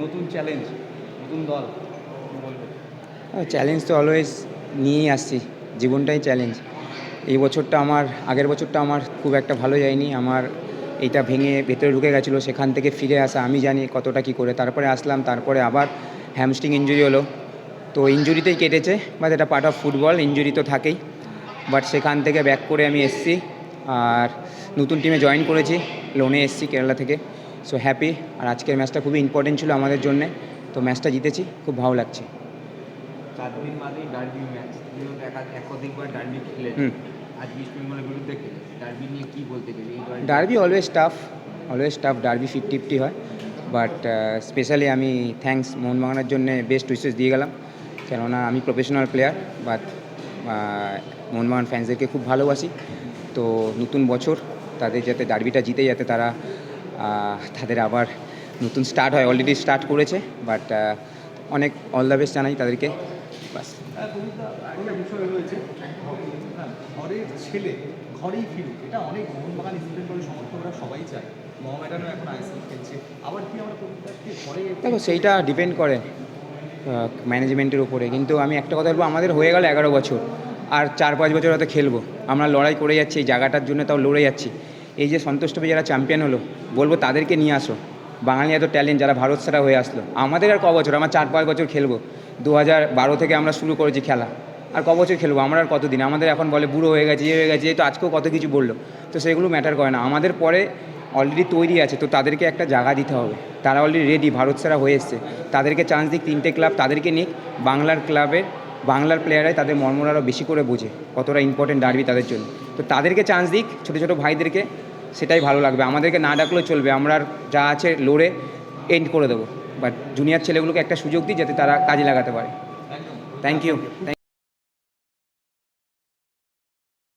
নতুন চ্যালেঞ্জ নতুন দল চ্যালেঞ্জ তো অলওয়েজ নিয়েই আসছি জীবনটাই চ্যালেঞ্জ এই বছরটা আমার আগের বছরটা আমার খুব একটা ভালো যায়নি আমার এইটা ভেঙে ভেতরে ঢুকে গেছিল সেখান থেকে ফিরে আসা আমি জানি কতটা কি করে। তারপরে আসলাম তারপরে আবার হ্যামস্ট্রিং ইঞ্জুরি হলো। তো ইঞ্জুরিতেই কেটেছে বাট এটা পার্ট অফ ফুটবল ইঞ্জুরি তো থাকেই। বাট সেখান থেকে ব্যাক করে আমি এসছি আর নতুন টিমে জয়েন করেছি লোনে এসছি কেরালা থেকে। সো হ্যাপি আর আজকের ম্যাচটা খুবই ইম্পর্টেন্ট ছিল আমাদের জন্যে। তো ম্যাচটা জিতেছি। খুব ভালো লাগছে। চার দিন বাদেই ডার্বি ম্যাচ তুমি তো একা একাধিকবার ডার্বি খেলে। আজ ইস্ট বেঙ্গলের বিরুদ্ধে খেলে। ডার্বি নিয়ে কি বলতে গেলে derby always tough always tough derby fifty fifty হয়। বাট স্পেশালি আমি থ্যাঙ্কস মোহনবাগানের জন্য বেস্ট উইসেস দিয়ে গেলাম। কেননা আমি প্রফেশনাল প্লেয়ার বাট মোহনবাগান ফ্যান্সদেরকে খুব ভালোবাসি। তো নতুন বছর তাদের যাতে ডার্বিটা জিতে যাতে তারা তাদের আবার নতুন স্টার্ট হয় অলরেডি স্টার্ট করেছে বাট অনেক অল দ্য বেস্ট জানাই তাদেরকে। বাস। হ্যাঁ হ্যাঁ, ঘরের ছেলে ঘরেই ফিরুক এটা অনেক মোহনবাগান বেঙ্গলের সমর্থকরা সবাই চায়। দেখো সেইটা ডিপেন্ড করে ম্যানেজমেন্টের উপরে। কিন্তু আমি একটা কথা বলব আমাদের হয়ে গেল এগারো বছর আর চার পাঁচ বছর হয়তো খেলব। আমরা লড়াই করে যাচ্ছি এই জায়গাটার জন্য তাও লড়ে যাচ্ছি। এই যে সন্তোষ ট্রফি যারা চ্যাম্পিয়ন হলো, বলব তাদেরকে নিয়ে আসো। বাঙালি এত ট্যালেন্ট যারা ভারত ছাড়া হয়ে আসলো। আমাদের আর ক বছর? আমরা চার পাঁচ বছর খেলব। দু হাজার বারো থেকে আমরা শুরু করেছি খেলা। আর ক বছর খেলব? আমরা আর কতদিন? আমাদের এখন বলে বুড়ো হয়ে গেছে ইয়ে হয়ে গেছে তো আজকেও কত কিছু বলল। তো সেগুলো ম্যাটার করে না। আমাদের পরে অলরেডি তৈরি আছে, তো তাদেরকে একটা জায়গা দিতে হবে। তারা অলরেডি রেডি ভারত সেরা হয়ে এসছে। তাদেরকে চান্স দিক, তিনটে ক্লাব তাদেরকে নিক। বাংলার ক্লাবের বাংলার প্লেয়ারাই তাদের মর্মর আরও বেশি করে বোঝে কতটা ইম্পর্টেন্ট ডারবি তাদের জন্য। তো তাদেরকে চান্স দিক, ছোটো ছোটো ভাইদেরকে, সেটাই ভালো লাগবে। আমাদেরকে না ডাকলেও চলবে, আমরা যা আছে লড়ে এন্ড করে দেবো। বাট জুনিয়র ছেলেগুলোকে একটা সুযোগ দিই যাতে তারা কাজে লাগাতে পারে। Thank you